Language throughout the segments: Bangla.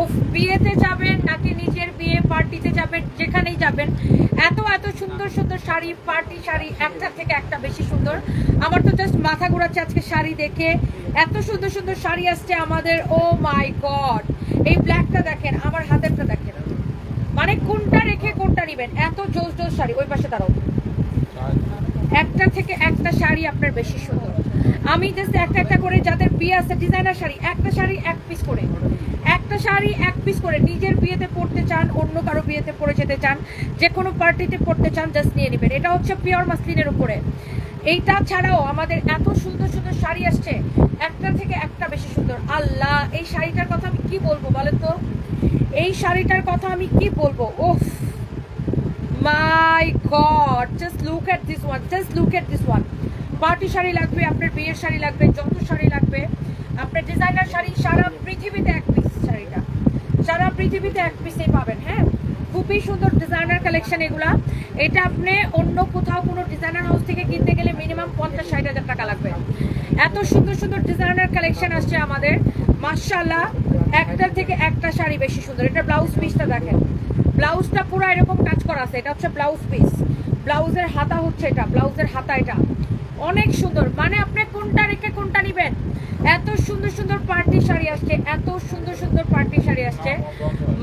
ও বিয়েতে যাবেন নাকি নিজের বিয়ে পার্টিতে যাবেন, যেখানেই যাবেন, এত এত সুন্দর সুন্দর শাড়ি, পার্টি শাড়ি, একটা থেকে একটা বেশি সুন্দর। আমার তো জাস্ট মাথা ঘোরাচ্ছে আজকে শাড়ি দেখে। এত সুন্দর সুন্দর শাড়ি আসছে আমাদের ও মাই গড এই ব্ল্যাকটা দেখেন, আমার হাতেরটা দেখেন। মানে কোনটা রেখে কোনটা নেবেন? এত জোস জোস শাড়ি, ওই পাশে দাঁড়াও। একটা থেকে একটা শাড়ি আপনার বেশি সুন্দর। আমি জাস্ট একটা একটা করে যাদের বিয়ে আছে ডিজাইনার শাড়ি, একটা শাড়ি এক পিস করে। একটা শাড়ি এক পিস করে নিজের বিয়েতে পড়তে চান, অন্য কারও বিয়েতে পরে যেতে চান যে কোনো পার্টিতে পড়তে চান জাস্ট নিয়ে নেবেন। এটা হচ্ছে পিওর মাসলিনের উপরে। এইটা ছাড়াও আমাদের এত সুন্দর সুন্দর শাড়ি আসছে, একটা থেকে একটা বেশি সুন্দর। আল্লাহ, এই শাড়িটার কথা আমি কি বলব বলেন তো? এই শাড়িটার কথা আমি কি বলব? ওফ my god just look at this one just look at this one party sari লাগবে, আপনার বিয়ের শাড়ি লাগবে, যত শাড়ি লাগবে। আপনার ডিজাইনার শাড়ি সারা পৃথিবীতে এক পিস শাড়িটা। সারা পৃথিবীতে এক পিসেই পাবেন হ্যাঁ? খুবই সুন্দর ডিজাইনার কালেকশন এগুলা। এটা আপনি অন্য কোথাও কোনো ডিজাইনার হাউস থেকে কিনতে গেলে মিনিমাম পঞ্চাশ, ষাট হাজার টাকা লাগবে। এত সুন্দর সুন্দর ডিজাইনার কালেকশন আসছে আমাদের। মার্শাল্লাহ একটার থেকে একটা শাড়ি বেশি সুন্দর। এটা ব্লাউজ পিসটা দেখেন। ব্লাউজটা পুরো এরকম কাজ করা আছে। এটা হচ্ছে ব্লাউজ পিস ব্লাউজের হাতা হচ্ছে এটা। ব্লাউজের হাতা এটা। অনেক সুন্দর। মানে আপনি কোনটা রেখে কোনটা নিবেন? এত সুন্দর সুন্দর পার্টি শাড়ি আসছে, এত সুন্দর সুন্দর পার্টি শাড়ি আসছে।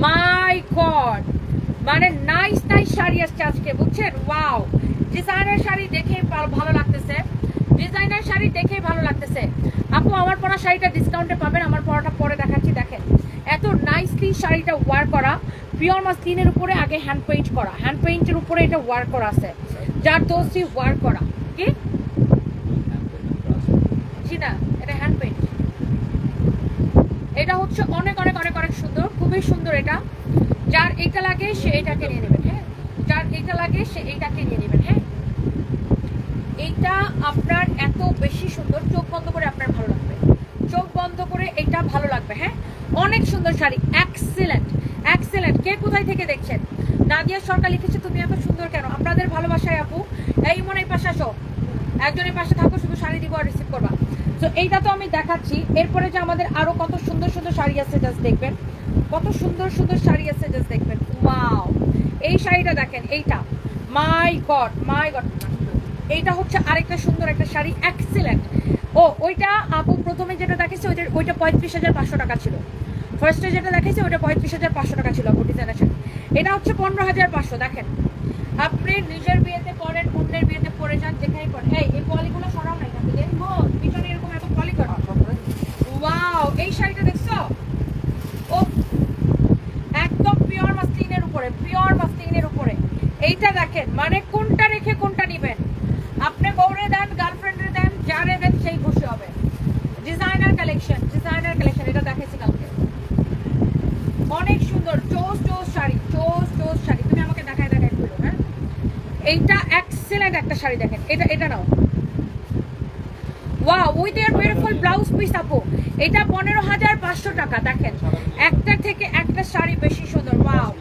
My god! মানে নাইস নাইস শাড়ি আসছে আজকে, বুঝছেন? ওয়াও! ডিজাইনার শাড়ি দেখে ভালো লাগতেছে। ডিজাইনার শাড়ি দেখে ভালো লাগতেছে। আপু, আমার পরা শাড়িটা ডিসকাউন্টে পাবেন, আমার পরাটা পরে দেখাচ্ছি, দেখেন। এত নাইসলি শাড়িটা ওয়ার করা পিওর মাসলিনের উপরে আগে হ্যান্ড পেইন্ট করা। হ্যান্ড পেইন্টের উপরে এটা ওয়ার করা আছে। যার দোষী ওয়ার করা। কি? না এটা হ্যান্ড পেইন্ট এটা হচ্ছে অনেক অনেক অনেক অনেক সুন্দর, খুবই সুন্দর এটা। যার এইটা লাগে, সে এটাকে নিয়ে নেবেন হ্যাঁ? যার এইটা লাগে, সে এইটাকে নিয়ে নেবেন হ্যাঁ? এইটা আপনার এত বেশি সুন্দর, চোখ বন্ধ করে আপনার ভালো লাগবে। চোখ বন্ধ করে এটা ভালো লাগবে হ্যাঁ? অনেক সুন্দর শাড়ি এক্সিলেন্ট এক্সিলেন্ট কে কোথায় থেকে দেখছেন? নাদিয়া সরকার লিখেছে, তুমি এত সুন্দর কেন? আপনাদের ভালোবাসায় আপু, এই মনে এই পাশে আসো। একজনের পাশে থাকো, শুধু শাড়ি দিব আর রিসিভ করবা। তো এইটা তো আমি দেখাচ্ছি। এরপরে যে আমাদের আরও কত সুন্দর সুন্দর শাড়ি আছে জাস্ট দেখবেন। কত সুন্দর সুন্দর শাড়ি আছে জাস্ট দেখবেন। ওয়াও এই শাড়িটা দেখেন, এইটা। মাই গড মাই গড এইটা হচ্ছে আরেকটা সুন্দর একটা শাড়ি এক্সিলেন্ট ও, ওইটা আপু প্রথমে যেটা দেখেছে ওইটা ওইটা পঁয়ত্রিশ হাজার পাঁচশো টাকা ছিল। ফার্স্টে যেটা দেখেছে ওইটা পঁয়ত্রিশ হাজার পাঁচশো টাকা ছিল, আপু শাড়ি। এটা হচ্ছে পনেরো হাজার পাঁচশো, দেখেন। আপনি নিজের বিয়েতে পরেন অন্যের বিয়েতে পরে যান, যেখানেই পরেন এই এই পলিগুলো সরাও না এখান থেকে। পিছনে এরকম এত পলি করা ওয়াও, এই শাড়িটা দেখছ? ও, একদম পিওর মাসলিনের উপরে, পিওর মাসলিনের উপরে। এইটা দেখেন মানে কোনটা রেখে কোনটা নিবেন? আপনি বউরে দেন গার্লফ্রেন্ডে দেন, যারে দেন, সেই খুশি হবে। ডিজাইনার কালেকশন ডিজাইনার কালেকশন, এটা দেখেছি কালকে। অনেক সুন্দর, চোস চোস শাড়ি, চোস চোস শাড়ি। তুমি আমাকে দেখায় দেখায় খুলো হ্যাঁ? এইটা এক্সেলেন্ট একটা শাড়ি দেখেন। এটা এটা নাও। ব্লাউজ পিস এটা পনেরো হাজার পাঁচশো টাকা, দেখেন। একটা থেকে একটা শাড়ি বেশি সুন্দর। ওয়াও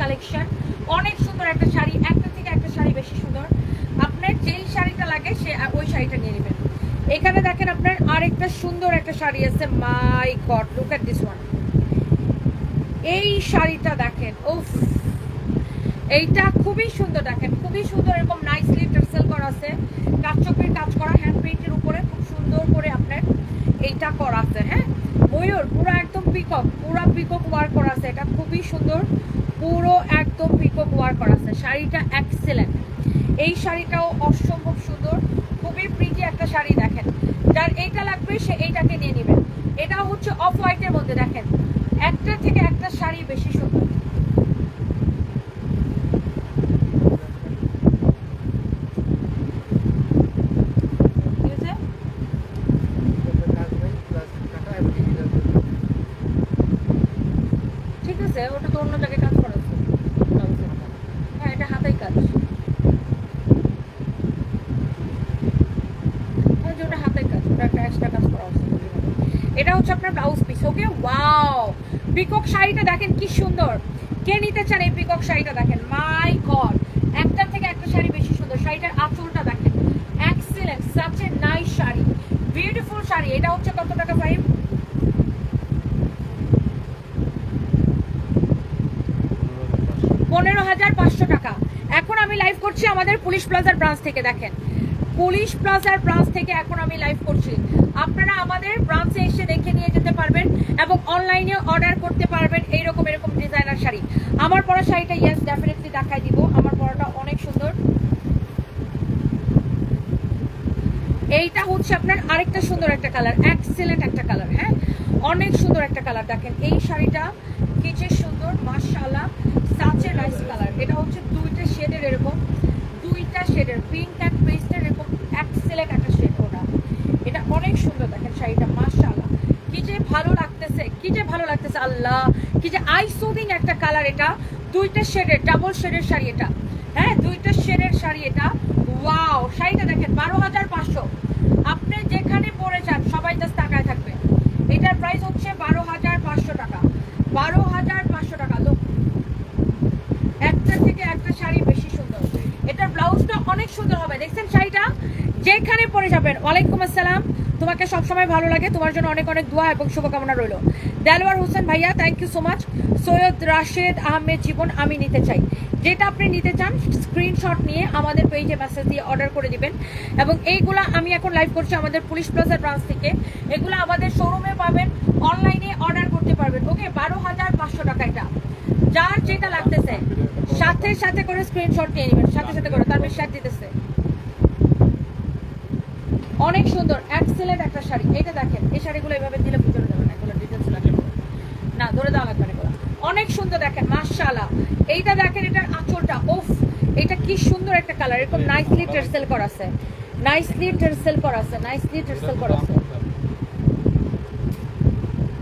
কালেকশন অনেক সুন্দর একটা শাড়ি, একটা থেকে একটা শাড়ি বেশি সুন্দর। আপনার যেই শাড়িটা লাগে, সে ওই শাড়িটা নিয়ে নেবেন। এখানে দেখেন আপনার আরেকটা সুন্দর একটা শাড়ি আছে। My god look at this one এই শাড়িটা দেখেন। উফ। এইটা খুবই সুন্দর দেখেন, খুবই সুন্দর এরকম নাইসলি টার্সেল করা আছে। কাচচকের কাজ করা হ্যান্ড পেইন্টের উপরে খুব সুন্দর করে আপনার এইটা করা আছে হ্যাঁ? ময়ূর, পুরো একদম পিকক পুরো পিকক ওয়ার্ক করা আছে, এটা খুবই সুন্দর, পুরো একদম পিকক ওয়ার্ক করা আছে, শাড়িটা এক্সেলেন্ট এই শাড়িটাও অসম্ভব সুন্দর, খুবই প্রিটি একটা শাড়ি দেখেন। যার এইটা লাগবে, সে এইটাকে নিয়ে নেবেন এটা হচ্ছে অফ হোয়াইটের মধ্যে দেখেন, একটা থেকে একটা শাড়ি বেশি সুন্দর। ওয়াও পিকক শাড়িটা দেখেন কি সুন্দর। কে নিতে চান এই পিকক শাড়িটা দেখেন? মাই গড একটার থেকে একটা শাড়ি বেশি সুন্দর। শাড়িটার আঁচলটা দেখেন। Excellent such a nice sari. Beautiful sari. এটা হচ্ছে কত টাকা ফাইভ পনেরো হাজার পাঁচশো টাকা। এখন আমি লাইভ করছি আমাদের পুলিশ প্লাজার ব্রাঞ্চ থেকে, দেখেন। পুলিশ প্লাজার ব্রাঞ্চ থেকে এখন আমি লাইভ করছি। আপনারা আমাদের ব্রাঞ্চে এসে দেখে নিয়ে যেতে পারবেন এবং অনলাইনে অর্ডার করতে পারবেন এইরকম, এরকম ডিজাইনার শাড়ি। আমার পরা শাড়িটা ইয়েস ডেফিনেটলি দেখাই দিব। আমার পরাটা অনেক সুন্দর। এইটা হচ্ছে আপনার আরেকটা সুন্দর একটা কালার এক্সেলেন্ট একটা কালার হ্যাঁ? অনেক সুন্দর একটা কালার দেখেন, এই শাড়িটা কি সুন্দর, মাশাআল্লাহ সাচে নাইস কালার এটা হচ্ছে দুইটা শেডের এরকম দুইটা শেডের পিঙ্ক অ্যান্ড পেস্টের এরকম এক্সেলেন্ট একটা শেড ওটা এটা অনেক সুন্দর দেখেন শাড়িটা মাশাআল্লাহ কি যে ভালো লাগতেছে কি যে ভালো লাগতেছে আল্লাহ কি যে আইসোদিং একটা কালার এটা, দুইটা শেডের ডাবল শেডের শাড়ি এটা। হ্যাঁ দুইটা শেডের শাড়ি এটা। ওয়াও শাড়িটা দেখেন, বারো হাজার পাঁচশো। আপনি যেখানে পরে যান, সবাই জাস্ট টাকায় থাকবে। এটার প্রাইস হচ্ছে বারো হাজার পাঁচশো টাকা। বারো হাজার পাঁচশো টাকা। লোক একটা থেকে একটা শাড়ি বেশি সুন্দর। এটার ব্লাউজটা অনেক সুন্দর হবে। দেখছেন শাড়িটা? যেখানে পরে যাবেন, ওয়ালাইকুম আসসালাম। তোমাকে সবসময় ভালো লাগে। তোমার জন্য অনেক অনেক দোয়া এবং শুভকামনা রইল। দেলওয়ার হোসেন ভাইয়া thank you so much Syed Rashed Ahmed Jibon আমি নিতে চাই। যেটা আপনি নিতে চান স্ক্রিনশট নিয়ে আমাদের পেজে মেসেজ দিয়ে অর্ডার করে দিবেন। এবং এইগুলা আমি এখন লাইভ করছি আমাদের পুলিশ প্লাজার ব্রাঞ্চ থেকে। এগুলো আমাদের শোরুমে পাবেন অনলাইনে অর্ডার করতে পারবেন। ওকে বারো হাজার পাঁচশো টাকা এটা। যার যেটা লাগতেছে, সাথে সাথে করে স্ক্রিনশট নিয়ে নেবেন, সাথে সাথে করে। তার শার্ট দিতেছে। অনেক সুন্দর এক্সেলেন্ট একটা শাড়ি। এটা দেখেন, এই শাড়িগুলো এভাবে দিলে বুঝতে যাবে না এগুলো ডিটেলস লাগবে না ধরে দেওয়া লাগবে না অনেক সুন্দর দেখেন মাশাআল্লাহ। এইটা দেখেন এটার আঁচলটা ওফ এটা কি সুন্দর একটা কালার এরকম নাইসলি টেরসেল করা আছে। নাইসলি টেরসেল করা আছে নাইসলি টেরসেল করা আছে।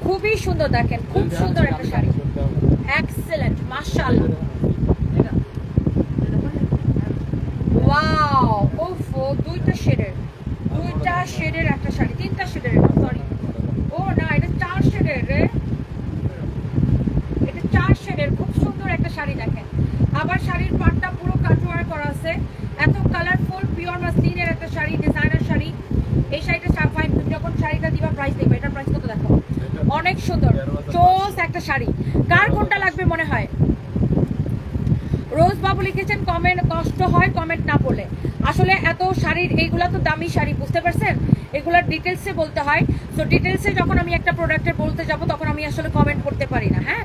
খুবই সুন্দর দেখেন খুব সুন্দর একটা শাড়ি। এক্সেলেন্ট মাশাআল্লাহ। ওয়াও ওফ দুইটা শেডের দুইটা শেডের একটা শাড়ি তিনটা শেডের সরি ও না এটা চার শেডের রে এটা চার শেডের খুব সুন্দর একটা শাড়ি দেখেন আবার শাড়ির পাটটা পুরো কাটওয়ার করা আছে এত কালারফুল পিওর মাসলিনের একটা শাড়ি ডিজাইনার শাড়ি এই শাড়িটা সাফাই যখন শাড়িটা দিবা প্রাইস দেখবে এটা প্রাইস কত দেখো অনেক সুন্দর চোস একটা শাড়ি। কার কোনটা লাগবে মনে হয়? রোজ বাবু লিখেছেন কমেন্ট কষ্ট হয় কমেন্ট না পড়লে। আসলে এত শাড়ির, এইগুলা তো দামি শাড়ি, বুঝতে পারছেন? এগুলার ডিটেলসে বলতে হয়। তো ডিটেলসে যখন আমি একটা প্রোডাক্টের বলতে যাব, তখন আমি আসলে কমেন্ট করতে পারি না হ্যাঁ?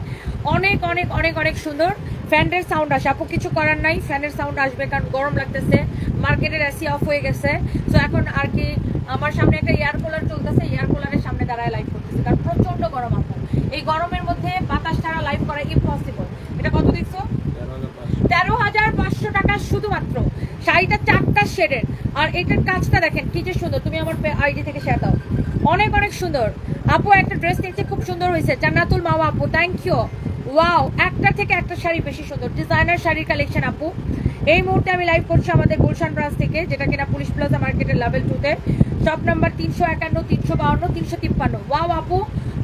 অনেক অনেক অনেক অনেক সুন্দর ফ্যানের সাউন্ড আসে। আপু, কিছু করার নাই ফ্যানের সাউন্ড আসবে কারণ গরম লাগতেছে মার্কেটের এসি অফ হয়ে গেছে। তো এখন আর কি আমার সামনে একটা এয়ার কুলার চলতেছে এয়ার কুলারের সামনে দাঁড়ায় লাইভ করতেছে, কারণ প্রচণ্ড গরম আপু। এই গরমের মধ্যে বাতাস ছাড়া লাইভ করা ইম্পসিবল এটা কত দেখছ তেরো হাজার পাঁচশো শুধুমাত্র শাড়িটা চারটা শেডের। আর এটার কাজটা দেখেন, কি যে সুন্দর। তুমি আমার আইডি থেকে শেয়ার দাও। অনেক অনেক সুন্দর। আপু, একটা ড্রেস নিয়েছে খুব সুন্দর হয়েছে। জান্নাতুল মাওয়া আপু থ্যাংক ইউ ওয়াও একটা থেকে একটা শাড়ি বেশি সুন্দর। ডিজাইনার শাড়ির কালেকশন আপু। এই মুহূর্তে আমি লাইভ করছি আমাদের গুলশান ব্রাঞ্চ থেকে, যেটা কিনা পুলিশ প্লাজা মার্কেটের লেভেল টুতে শপ নাম্বার তিনশো একান্ন, তিনশো বাউন্ন, তিনশো তিপ্পান্ন। ওয়াও আপু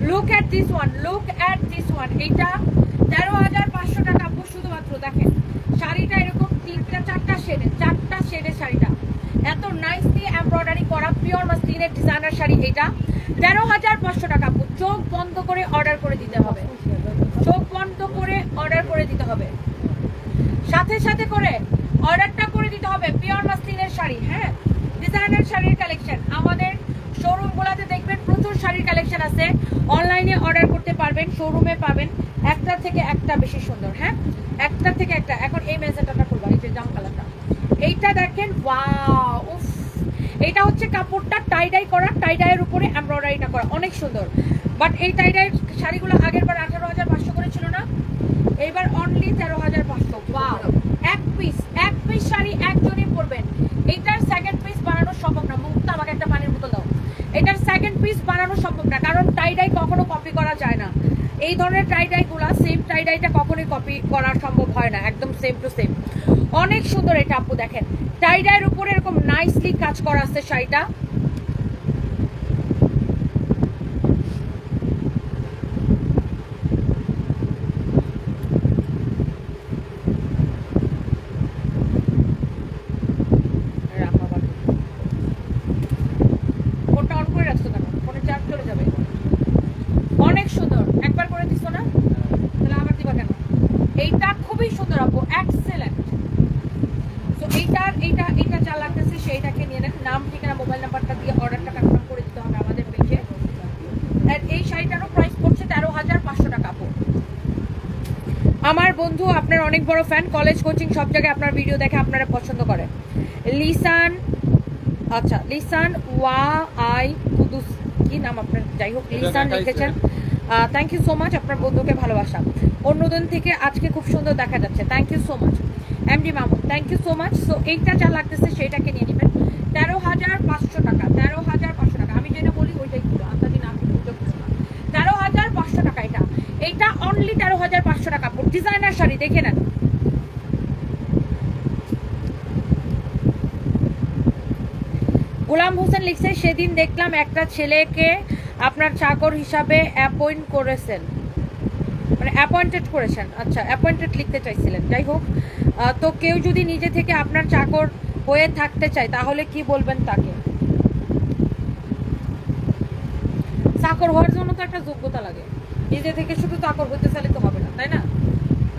look at this one look at this one এইটা তেরো হাজার পাঁচশো টাকা আপু, শুধুমাত্র দেখেন। শাড়িটা এরকম তিনটা চারটা শেডের চারটা শেডের শাড়িটা। এত নাইসলি এমব্রয়ডারি করা পিওর মাসলিনের ডিজাইনার শাড়ি এটা। তেরো হাজার পাঁচশো টাকা চোখ বন্ধ করে অর্ডার করে দিতে হবে। চোখ বন্ধ করে অর্ডার করে দিতে হবে। সাথে সাথে করে অর্ডারটা করে দিতে হবে পিওর মাসলিনের শাড়ি হ্যাঁ? ডিজাইনার শাড়ির কালেকশন আমাদের শোরুমগুলোতে দেখবেন প্রচুর শাড়ির কালেকশন আছে। অনলাইনে অর্ডার করতে পারবেন শোরুমে পাবেন। একটা থেকে একটা বেশি সুন্দর হ্যাঁ? একটা থেকে একটা। এখন এই যে এইটা দেখেন, ওয়াও এটা হচ্ছে কাপড়টা টাইডাই করা টাইডাইয়ের উপরে এমব্রয়ডারিটা করা। অনেক সুন্দর। বাট এই টাইডাইয়ের শাড়িগুলো আগের বার আঠারো হাজার পাঁচশো করে ছিল না? এইবার অনলি তেরো হাজার পাঁচশো। ওয়াও এক পিস এক পিস শাড়ি একজনই পরবেন। এইটার সেকেন্ড পিস বানানো সম্ভব না। মুক্তা, আমাকে একটা পানির বোতল দাও। এটার সেকেন্ড পিস বানানো সম্ভব না। কারণ টাইডাই কখনো কপি করা যায় না। এই ধরনের টাই গুলা সেম টাই টাইডাইটা কখনোই কপি করা সম্ভব হয় না, একদম সেম টু সেম অনেক সুন্দর এটা আপু দেখেন। টাইডাইয়ের উপরে এরকম নাইসলি কাজ করা আছে শাড়িটা রাখা ভালো। ফোনটা অন করে রাখছো কেন ফোনে চার্জ চলে যাবে অনেক সুন্দর একবার করে দিছো না তাহলে আবার দিবা কেন এইটা খুবই সুন্দর আপু এক্সেলেন্ট এইটার এইটা এইটা যা লাগতেছে সেইটাকে নিয়ে নেন নাম ঠিকানা মোবাইল নাম্বারটা দিয়ে অর্ডারটা কনফার্ম করে দিতে হবে আমাদের পেজে আর এই শাড়িটারও প্রাইস পড়ছে তেরো হাজার পাঁচশো টাকা আপু আমার বন্ধু আপনার অনেক বড় ফ্যান কলেজ কোচিং সব জায়গায় আপনার ভিডিও দেখে আপনারা পছন্দ করে লিসান আচ্ছা লিসান ওয়া আই কুদুস কি নাম আপনার? যাই হোক লিসান লিখেছেন। থ্যাংক ইউ সো মাচ আপনার বন্ধুকে ভালোবাসা। অন্যদিন থেকে আজকে খুব সুন্দর দেখা যাচ্ছে। Thank you so much MD Mamun thank you so much so এইটা যা লাগতেছে সেটাকে নিয়ে নেবেন। তেরো হাজার পাঁচশো টাকা তেরো হাজার পাঁচশো টাকা। আমি যেটা বলি ওইটাই পুরো আন্দাজি না বুঝতে পারছ না তেরো হাজার পাঁচশো টাকা এটা অনলি তেরো হাজার পাঁচশো টাকা ডিজাইনার শাড়ি, দেখে নেন। গোলাম হোসেন লিখছে, সেদিন দেখলাম একটা ছেলেকে আপনার চাকর হিসাবে অ্যাপয়েন্ট করেছেন। মানে অ্যাপয়েন্টেড করেছেন আচ্ছা অ্যাপয়েন্টেড লিখতে চাইছিলেন। যাই হোক তো কেউ যদি নিজে থেকে আপনার চাকর হয়ে থাকতে চায়, তাহলে কি বলবেন তাকে? চাকর হওয়ার জন্য তো একটা যোগ্যতা লাগে। নিজে থেকে শুধু চাকর হতে চাইলে তো হবে না, তাই না?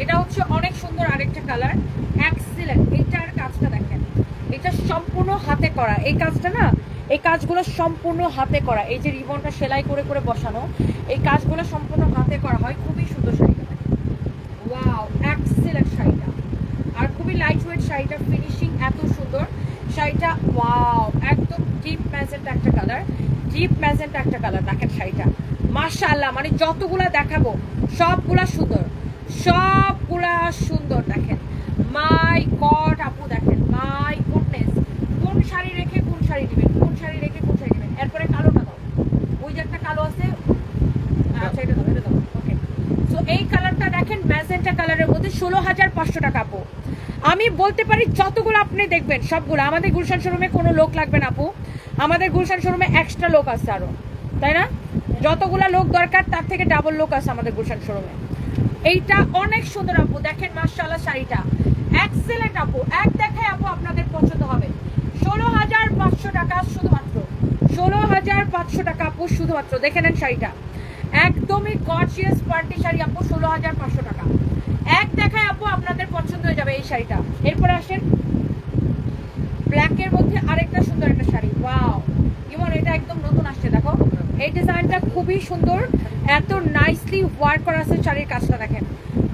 এটা হচ্ছে অনেক সুন্দর আরেকটা কালার এক্সিলেন্ট এইটার কাজটা দেখেন, এটা সম্পূর্ণ হাতে করা। এই কাজটা না, এই কাজগুলো সম্পূর্ণ হাতে করা। এই যে রিবনটা সেলাই করে করে বসানো, এই কাজগুলো সম্পূর্ণ হাতে করা হয় খুবই সুন্দর শাড়িটা ওয়াও এক্সিলেন্ট শাড়িটা। আর খুবই লাইট ওয়েট শাড়িটার ফিনিশিং এত সুন্দর। শাড়িটা ওয়াও একদম ডিপ ম্যাজেন্ট একটা কালার ডিপ ম্যাজেন্ট একটা কালার দেখেন শাড়িটা। মাশাআল্লাহ মানে যতগুলা দেখাবো সবগুলা সুন্দর। সবগুলা সুন্দর দেখেন। মাই গড আপু দেখেন মাই গুডনেস কোন শাড়ি রেখে কোন শাড়ি নেবেন? কোন শাড়ি রেখে কোন শাড়ি নেবেন? এরপরে কালোটা দাও। ওই যে একটা কালো আছে। আচ্ছা এটা দাও এটা দাও। ওকে সো এই কালারটা দেখেন ম্যাজেন্টা কালারের মধ্যে ষোলো হাজার পাঁচশো টাকা আপু। আমি বলতে পারি যতগুলো আপনি দেখবেন সবগুলো। আমাদের গুলশান শোরুমে কোনো লোক লাগবে না আপু। আমাদের গুলশান শোরুমে এক্সট্রা লোক আছে আরও। তাই না? যতগুলা লোক দরকার, তার থেকে ডাবল লোক আছে আমাদের গুলশান শোরুমে এইটা অনেক সুন্দর আপু, দেখেন মার্শাল্লাহ শাড়িটা। এক্সেলেন্ট আপু, এক দেখায় আপু আপনাদের পছন্দ হবে। ষোলো হাজার পাঁচশো টাকা শুধুমাত্র। ষোলো হাজার পাঁচশো টাকা আপু শুধুমাত্র, দেখে নেন শাড়িটা। একদমই গর্জিয়াস পার্টি শাড়ি আপু, ষোলো হাজার পাঁচশো টাকা। এক দেখায় আপু আপনাদের পছন্দ হয়ে যাবে এই শাড়িটা। এরপরে আসেন ব্ল্যাকের মধ্যে আরেকটা সুন্দর একটা শাড়ি। ওয়াও ইমন, এটা একদম এই ডিজাইনটা খুবই সুন্দর, এত নাইসলি ওয়ার্ক করা আছে শাড়ির কাজটা দেখেন।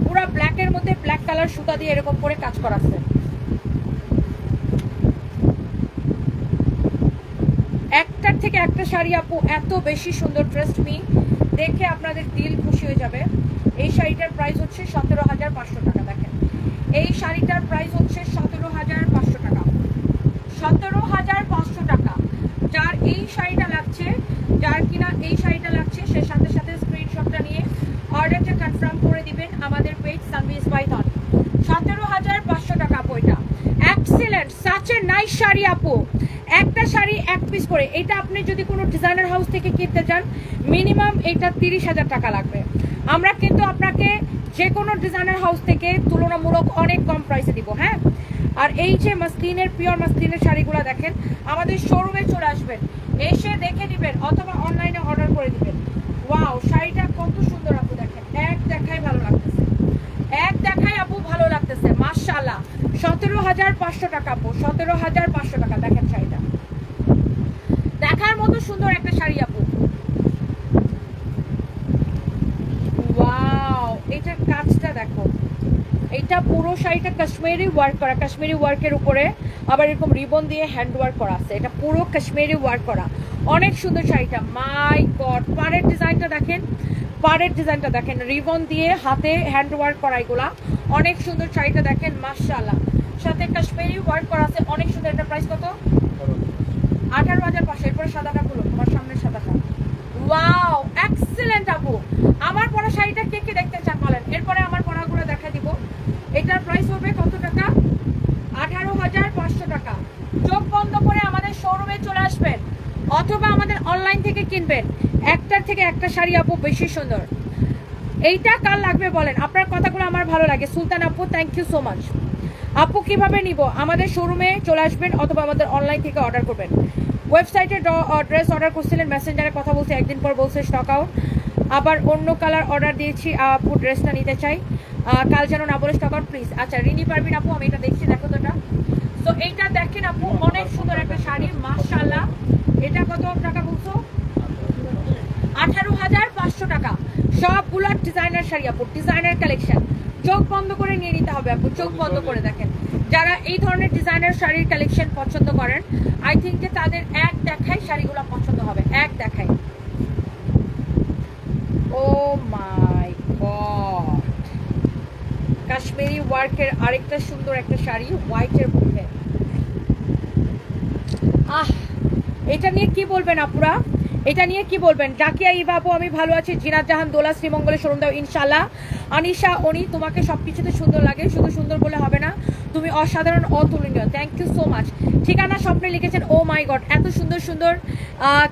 পুরো ব্ল্যাকের মধ্যে ব্ল্যাক কালার সুতা দিয়ে এরকম করে কাজ করা আছে। একটার থেকে একটা শাড়ি আপু, এত বেশি সুন্দর ট্রেস্ট মি দেখে আপনাদের দিল খুশি হয়ে যাবে। এই শাড়িটার প্রাইস হচ্ছে সতেরো হাজার পাঁচশো টাকা, দেখেন। এই শাড়িটার প্রাইস হচ্ছে সতেরো হাজার পাঁচশো টাকা। সতেরো হাজার পাঁচশো টাকা। যার এই শাড়িটা লাগছে যার কিনা এই শাড়িটা লাগছে, সে সাথে সাথে স্ক্রিনশটটা নিয়ে অর্ডারটা কনফার্ম করে দিবেন আমাদের পেজ সানভিস পাইথন সতেরো হাজার পাঁচশো টাকা এটা এক্সিলেন্ট এ নাইস শাড়ি আপু। একটা শাড়ি এক পিস করে। এটা আপনি যদি কোনো ডিজাইনার হাউস থেকে কিনতে চান মিনিমাম এটা তিরিশ হাজার টাকা লাগবে। আমরা কিন্তু আপনাকে যে কোনো ডিজাইনার হাউস থেকে তুলনামূলক অনেক কম প্রাইসে দিব হ্যাঁ? আর এই যে মাসলিনের পিওর মাসলিনের শাড়িগুলো দেখেন, আমাদের শোরুমে চলে আসবেন। এসে দেখে নেবেন অথবা অনলাইনে অর্ডার করে দিবেন। ওয়াও শাড়িটা কত সুন্দর আপু দেখেন। এক দেখাই ভালো লাগতেছে। এক দেখাই আপু ভালো লাগতেছে, মাশাআল্লাহ। সতেরো হাজার পাঁচশো টাকা আপু, সতেরো হাজার পাঁচশো টাকা দেখেন শাড়িটা। দেখার মতো সুন্দর একটা শাড়ি আপু। ওয়াও এটার কাজটা দেখো। এটা পুরো শাড়িটা কাশ্মীরি ওয়ার্ক করা, কাশ্মীরি ওয়ার্কের উপরে আবার এরকম রিবন দিয়ে হ্যান্ড ওয়ার্ক করা আছে। এটা পুরো কাশ্মীরি ওয়ার্ক করা। অনেক সুন্দর শাড়িটা। মাই গড পাড়ের ডিজাইনটা দেখেন, পাড়ের ডিজাইনটা দেখেন। রিবন দিয়ে হাতে হ্যান্ড ওয়ার্ক করা এগুলা। অনেক সুন্দর শাড়িটা দেখেন, মাশাআল্লাহ। সাথে কাশ্মীরি ওয়ার্ক করা আছে। অনেক সুন্দর। এটা প্রাইস কত? আঠারো হাজার পাঁচশো। এরপরে সাদাটা খুলো। তোমার সামনের সাদাটা। ওয়াও এক্সিলেন্ট আপু। আমার পরা শাড়িটা কে কে দেখতে চান বলেন? এরপরে আমার পরাগুলো দেখা দিব। এটার প্রাইস হবে কত টাকা? আঠারো হাজার পাঁচশো টাকা। চোখ বন্ধ করে আমাদের শোরুমে চলে আসবেন, অথবা আমাদের অনলাইন থেকে কিনবেন। একটার থেকে একটা শাড়ি আপু বেশি সুন্দর। এইটা কার লাগবে বলেন? আপনার কথাগুলো আমার ভালো লাগে। সুলতান আপু থ্যাংক ইউ সো মাচ আপু কীভাবে নিব? আমাদের শোরুমে চলে আসবেন, অথবা আমাদের অনলাইন থেকে অর্ডার করবেন। ওয়েবসাইটে ড্রেস অর্ডার করছিলেন মেসেঞ্জারে কথা বলছে, একদিন পর বলছে স্টক আউট আবার অন্য কালার অর্ডার দিয়েছি আপু ড্রেসটা নিতে চাই। কাল যেন না বলে স্টক প্লিজ আচ্ছা রিনি পারবিন আপু? আমি এটা দেখছি, দেখো তো এটা। তো এইটা দেখেন আপু, অনেক সুন্দর একটা শাড়ি, মাশাআল্লাহ। এটা কত টাকা বলছো? আঠারো হাজার পাঁচশো টাকা। সবগুলো ডিজাইনার শাড়ি আপু ডিজাইনার কালেকশন চোখ বন্ধ করে নিয়ে নিতে হবে আপু, চোখ বন্ধ করে দেখেন। যারা এই ধরনের ডিজাইনার শাড়ির কালেকশন পছন্দ করেন আই থিঙ্ক যে তাদের এক দেখায় শাড়িগুলো পছন্দ হবে, এক দেখায় ও মাই গড কাশ্মীরি ওয়ার্কের আরেকটা সুন্দর একটা শাড়ি হোয়াইটের মধ্যে। আহ, এটা নিয়ে কি বলবেন আপুরা? এটা নিয়ে কি বলবেন? জাকিয়া ই বাবু আমি ভালো আছি। জিনাত জাহান, দোলা, শ্রীমঙ্গলে শোরুম দাও ইনশাল্লাহ আনিশা, অনি, তোমাকে সব কিছুতে সুন্দর লাগে। শুধু সুন্দর বলে হবে না, তুমি অসাধারণ, অতুলনীয়। থ্যাংক ইউ সো মাচ ঠিকানা স্বপ্নে লিখেছেন ও মাই গড এত সুন্দর সুন্দর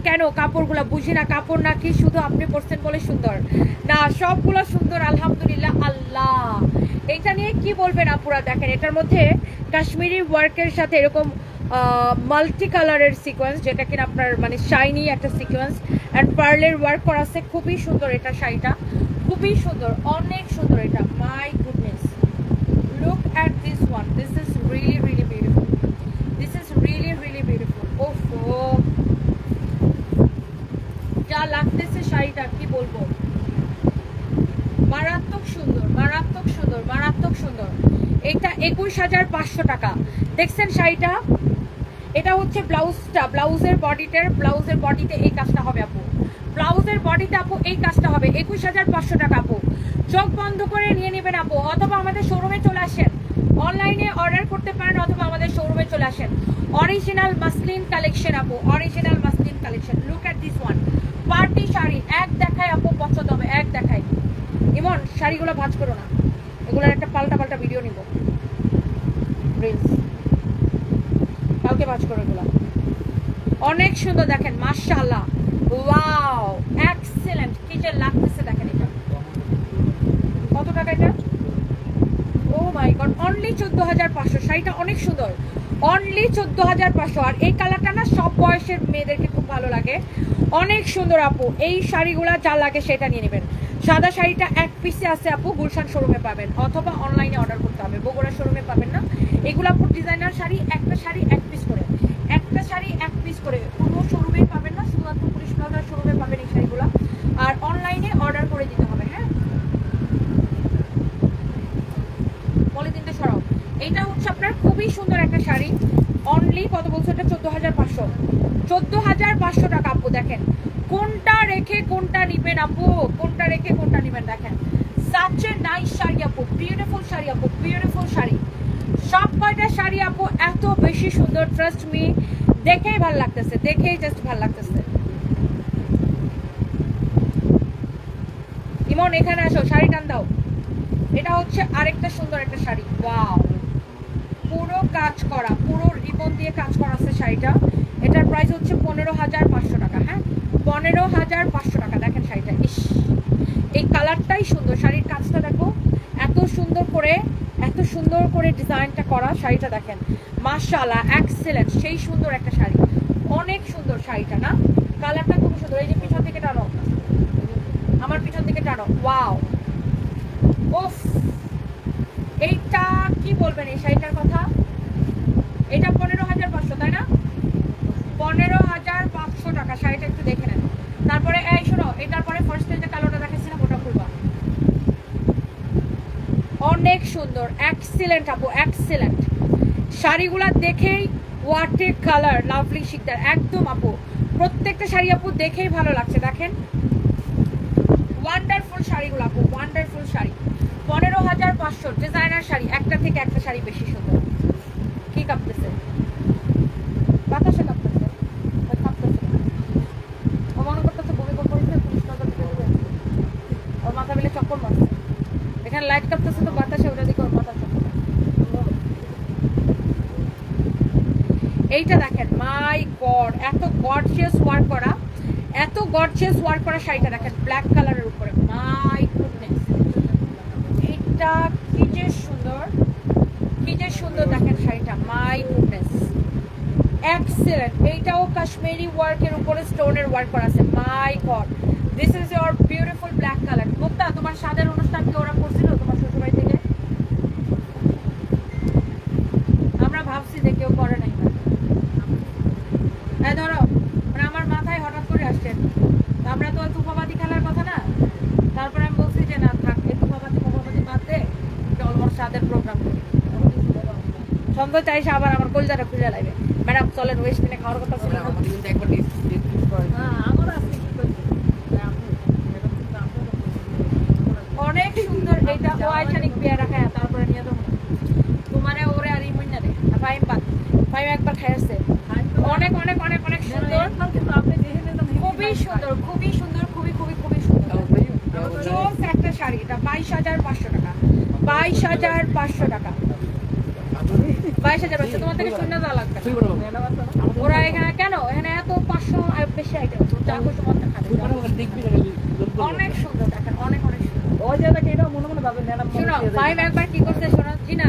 কেন কাপড়গুলো? বুঝি না, কাপড় নাকি শুধু আপনি পরছেন বলে সুন্দর? না, সবগুলো সুন্দর, আলহামদুলিল্লাহ, আল্লাহ। এটা নিয়ে কি বলবেন আপুরা? দেখেন, এটার মধ্যে কাশ্মীরি ওয়ার্কের সাথে এরকম মাল্টি কালারের সিকোয়েন্স যেটা কিনা আপনার মানে শাইনি একটা সিকোয়েন্স অ্যান্ড পার্লের ওয়ার্ক করা আছে, খুবই সুন্দর এটা শাড়িটা, খুবই সুন্দর, অনেক সুন্দর এটা my goodness look at this one this is really really beautiful this is really really beautiful ওফো, যা লাগতেছে শাড়িটা, কি বলব? মারাত্মক সুন্দর মারাত্মক সুন্দর মারাত্মক সুন্দর। এটা একুশ হাজার পাঁচশো টাকা। দেখছেন শাড়িটা? এটা হচ্ছে ব্লাউজটা, ব্লাউজের বডিটার ব্লাউজের বডিতে এই কাজটা হবে, আপু। ব্লাউজের বডিতে, আপু, এই কাজটা হবে। একুশ হাজার পাঁচশো টাকা, আপু। চোখ বন্ধ করে নিয়ে নেবেন, আপু। অথবা আমাদের শোরুমে চলে আসেন। অনলাইনে অর্ডার করতে পারেন, অথবা আমাদের শোরুমে চলে আসেন। অরিজিনাল মাসলিন কালেকশন আপু। Original muslin collection look at this one party sari, এক দেখায়, আপু, পছন্দ হবে, এক দেখায়। ইমন, শাড়িগুলো ভাজ করো না। এগুলোর একটা পাল্টা পাল্টা ভিডিও নিব। রিলস কালকে ভাজ করো এগুলো। অনেক সুন্দর দেখেন, মাশাআল্লাহ। ওয়াও এক্সেলেন্ট কি যে লাগতেছে দেখেন এটা। কত টাকা এটা? ও মাই গড অনলি চোদ্দ হাজার পাঁচশো। শাড়িটা অনেক সুন্দর। অনলি চোদ্দ হাজার পাঁচশো। আর এই কালারটা না, সব বয়সের মেয়েদেরকে খুব ভালো লাগে। অনেক সুন্দর আপু। এই শাড়িগুলা যা লাগে সেটা নিয়ে নেবেন। সাদা শাড়িটা এক পিসে আছে আপু, গুলশান শোরুমে পাবেন। অথবা অনলাইনে অর্ডার করতে হবে। বগুড়া শোরুমে পাবেন না। এগুলো আপু ডিজাইনার শাড়ি, একটা শাড়ি এক পিস করে। একটা শাড়ি এক পিস করে। কোনো শোরুমে পাবেন না শুধুমাত্র পুলিশ প্লাজার শোরুমে পাবেন এই শাড়িগুলো। আর অনলাইনে অর্ডার করে দিতে হবে হ্যাঁ? পলিথিনটা সরাও এইটা হচ্ছে আপনার খুবই সুন্দর একটা শাড়ি। অনলি কত বলছো এটা চোদ্দ হাজার পাঁচশো। চোদ্দ হাজার পাঁচশো টাকা আপু, দেখেন। কোনটা রেখে কোনটা নিবেন আপু? কোনটা রেখে কোনটা নিবেন দেখেন। সাচ শাড়ি আপু বিউটিফুল শাড়ি আপু বিউটিফুল শাড়ি। সব কয়টা শাড়ি আপু? এত বেশি সুন্দর ট্রাস্ট মি দেখেই ভালো লাগতেছে, দেখেই জাস্ট ভালো লাগতেছে। ইমন, এখানে আসো, শাড়ি এটা হচ্ছে আরেকটা সুন্দর একটা শাড়ি। ওয়াও পুরো কাজ করা, পুরো রিবন দিয়ে কাজ করা আছে শাড়িটা। এটার প্রাইস হচ্ছে পনেরো হাজার পাঁচশো টাকা হ্যাঁ? পনেরো হাজার পাঁচশো টাকা, দেখেন শাড়িটা, ইস! এই কালারটাই সুন্দর, শাড়ির কাজটা দেখো, এত সুন্দর করে, এত সুন্দর করে ডিজাইনটা করা শাড়িটা দেখেন। মাশাআল্লাহ এক্সেলেন্ট সেই সুন্দর একটা শাড়ি। অনেক সুন্দর শাড়িটা, না? কালারটা খুব সুন্দর, এই যে পিছন থেকে টানো। আমার পিছন থেকে টানো ওয়াও ওফ এইটা কি বলবেন এই শাড়িটার কথা? এটা পনেরো হাজার পাঁচশো, তাই না? পনেরো হাজার পাঁচশো টাকা, শাড়িটা একটু দেখে নেন। তারপরে, এই শোনো এটার পরে ফার্স্ট যে কালোটা দেখাচ্ছিলাম ওটা খুলবা। অনেক সুন্দর এক্সিলেন্ট আপু এক্সিলেন্ট শাড়িগুলা দেখেই ওয়াটার কালার লাভলি শিকদার, একদম আপু। প্রত্যেকটা শাড়ি আপু দেখেই ভালো লাগছে, দেখেন। ওয়ান্ডারফুল শাড়িগুলো আপু ওয়ান্ডারফুল শাড়ি। পনেরো হাজার পাঁচশো ডিজাইনার শাড়ি, একটা থেকে একটা শাড়ি বেশি সুন্দর। কি কাঁপতেছে? বাতাসে কাঁপতেছে ওই কাঁপতেছে না। ও মনে করতেছে ভূমিকম্প হয়েছে পুলিশ নজর দিতে দেবে ওর মাথা মিলে চক্কর মারছে এখানে লাইট কাঁপতেছে তো বাতাসে ওটা দিকে এইটা দেখেন মাই গড এত গর্জিয়াস ওয়ার্ক করা, এত গর্জিয়াস ওয়ার্ক করা শাড়িটা দেখেন ব্ল্যাক কালারের উপরে। মাই গুডনেস এটা কি যে সুন্দর, কি যে সুন্দর দেখেন শাড়িটা মাই গুডনেস এক্সেলেন্ট এইটাও কাশ্মীরি ওয়ার্কের উপরে স্টোনের ওয়ার্ক করা আছে my god this is your beautiful black colour Mukta তোমার সাদের অনুষ্ঠানকে ওরা করছিল তোমার শ্বশুরবাড়ি থেকে? আমরা ভাবছি যে কেউ করে নাই। হ্যাঁ ধরো মানে আমার মাথায় হঠাৎ করে আসছেন আমরা তো তুফাবাদি খেলার কথা না? তারপরে আমি বলছি যে না থাক এই তুফাবাদি মুফাবাদি বাদ দে চল ওর সাদের প্রোগ্রাম করি। চাইছে আবার আমার কলজাটা খুলে লাগে ম্যাডাম চলেন ওয়েস্ট মিনে খাওয়ার কথা ছিল একবার একবার খাইছে অনেক অনেক অনেক অনেক সুন্দর। খুবই সুন্দর খুবই সুন্দর খুবই খুবই খুবই সুন্দর। জোস একটা শাড়ি এটা বাইশ হাজার পাঁচশো টাকা। বাইশ হাজার পাঁচশো টাকা। বাইশ হাজার পাঁচশো তোমার থেকে শূন্য দেওয়া লাগবে না। ওরা এখানে কেন? এখানে এত পাঁচশো বেশি আইটেম যা খুশি মন খাবে। অনেক সুন্দর দেখেন অনেক অনেক সুন্দর। শোনো ফাইভ একবার কি করছে শোনো জিনা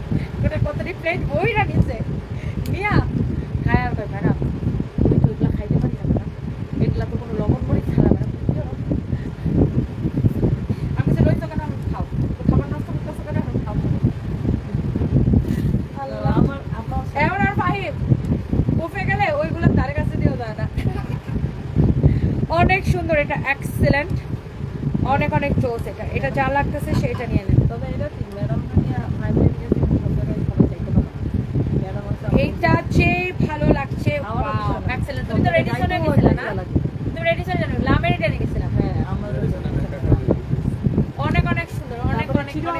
ওটা কতটি প্লেট বইরা নিচ্ছে মিয়া খায় আর ম্যাডাম আমি তো এগুলা খাইতে পারি না ম্যাডাম এগুলা তো কোনো লবণ মরিচ ছাড়া ম্যাডাম আমি যে লইতো কেন? আমি খাও। তো খাবার নষ্ট করতেছো কেন? আমি খাও। এমন আর ফাহিম গেলে ওইগুলো তার কাছে দিয়েও যায় না। অনেক সুন্দর এটা এক্সেলেন্ট অনেক অনেক জোস এটা। এটা যা লাগতেছে সেটা নিয়ে নেন এইটা যে ভালো লাগছে ওয়াও এক্সেলেন্ট তুমি তো রেডিসনে গেছিলা না তুমি রেডিসনে জানো লামের এটা নিয়ে গেছিলা অনেক অনেক সুন্দর অনেক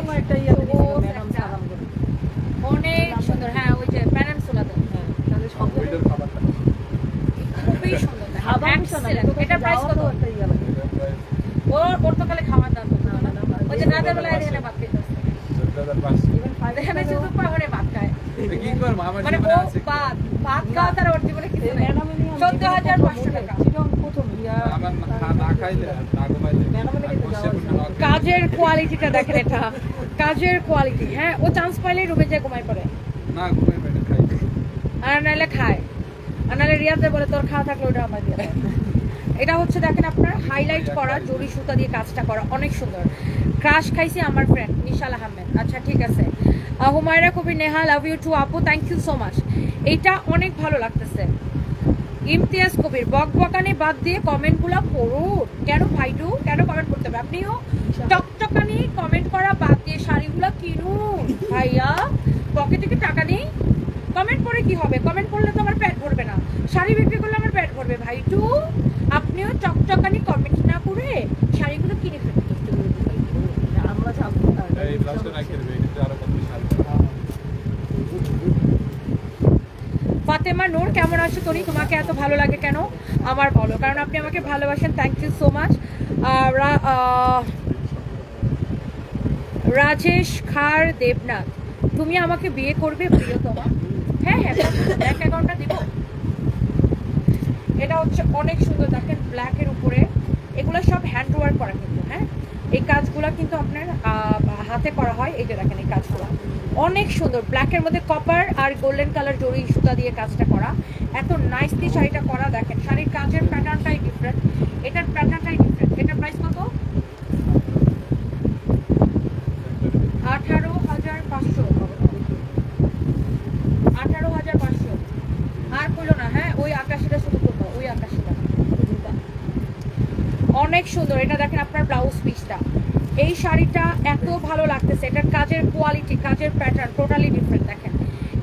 অনেক অনেক সুন্দর হ্যাঁ ওই যে প্যানেনসুলাতে খুবই সুন্দর Excellent. প্রাইস কত? ওর ওর তো খালি দাম ওই যে রাতের বেলা এখানে ভাত খেতে এখানে শুধু পাহাড়ে ভাত খায়। মানে ও ভাত ভাত খাওয়া তার ওর জীবনে কিছু নেই। চোদ্দ হাজার পাঁচশো টাকা। কাজের কোয়ালিটিটা দেখেন এটা। কাজের কোয়ালিটি হ্যাঁ? ও চান্স পাইলেই রুমে যায় ঘুমাই পড়ে। না ঘুমাই পড়ে খায়। আর নাহলে খায়। আর নাহলে রিয়াতে বলে তোর খাওয়া থাকলে ওটা আমার দিয়ে দাও। এটা হচ্ছে দেখেন আপনার হাইলাইট করা জরি সুতা দিয়ে কাজটা করা অনেক সুন্দর। ক্রাশ খাইছি আমার ফ্রেন্ড নিশাল আহমেদ। আচ্ছা ঠিক আছে। Humaira Kabi Neha love you too আপু থ্যাংক ইউ সো মাচ এইটা অনেক ভালো লাগতেছে। ইমতিয়াজ কবির বক বকানি বাদ দিয়ে কমেন্টগুলো পড়ুন। কেন ভাইটু কেন কমেন্ট করতে হবে? আপনিও টকটকানি কমেন্ট করা বাদ দিয়ে শাড়িগুলো কিনুন। ভাইয়া পকেটে কি টাকা নেই? কমেন্ট করে কি হবে? কমেন্ট করলে তো আমার পেট ভরবে না। শাড়ি বিক্রি করলে আমার পেট ভরবে। ভাইটু আপনিও টকটকানি কমেন্ট না করে শাড়িগুলো কিনে ফেলুন। ফাতেমা নূর কেমন আছো তুমি? তোমাকে এত ভালো লাগে কেন? আমার বলো কারণ আপনি আমাকে ভালোবাসেন। Thank you so much Rajesh Khar Debnath. তুমি আমাকে বিয়ে করবে, প্রিয়তমা? হ্যাঁ হ্যাঁ ব্যাংক অ্যাকাউন্টটা দিব। এটা হচ্ছে অনেক সুন্দর, দেখেন ব্ল্যাকের উপরে। এগুলো সব হ্যান্ড ওয়ার্ক করা কিন্তু হ্যাঁ? এই কাজগুলো কিন্তু আপনার হাতে করা হয়। এই যে দেখেন এই কাজগুলো। অনেক সুন্দর ব্ল্যাকের মধ্যে কপার আর গোল্ডেন কালার জড়ি সুতা দিয়ে কাজটা করা। এত নাইসলি শাড়িটা করা, দেখেন, শাড়ির কাজের প্যাটার্নটাই ডিফারেন্ট এটার প্যাটার্নটাই ডিফারেন্ট এটার প্রাইস কত আঠারো হাজার পাঁচশো আঠারো হাজার পাঁচশো আর করল না হ্যাঁ ওই আকাশিটা শুধু করব ওই আকাশিটা অনেক সুন্দর। এটা দেখেন আপনার ব্লাউজ পিসটা এই শাড়িটা এত ভালো লাগতেছে। এটার কাজের কোয়ালিটি কাজের প্যাটার্ন টোটালি ডিফারেন্ট দেখেন।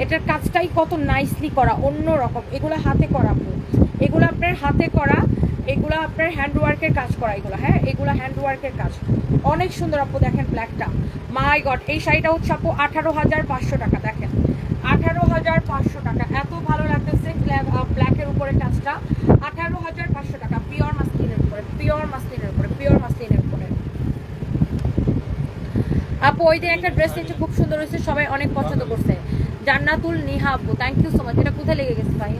এটার কাজটাই কত নাইসলি করা অন্য রকম এগুলো হাতে করা আপু এগুলো আপনার হাতে করা, এগুলো আপনার হ্যান্ড ওয়ার্কের কাজ করা এগুলো হ্যাঁ? এগুলো হ্যান্ড ওয়ার্কের কাজ। অনেক সুন্দর আপু, দেখেন ব্ল্যাকটা মাই গড এই শাড়িটা হচ্ছে আপু আঠারো হাজার পাঁচশো টাকা, দেখেন। আঠারো হাজার পাঁচশো টাকা। এত ভালো লাগতেছে ব্ল্যাকের উপরে কাজটা। আঠারো হাজার পাঁচশো টাকা পিওর মাসলিনের উপরে আপু, ওই দিন একটা ড্রেস কিনছে খুব সুন্দর হয়েছে, সবাই অনেক পছন্দ করছে। জান্নাতুল নিহা আপু থ্যাংক ইউ সো মাচ এটা কোথায় লেগে গেছে ভাই?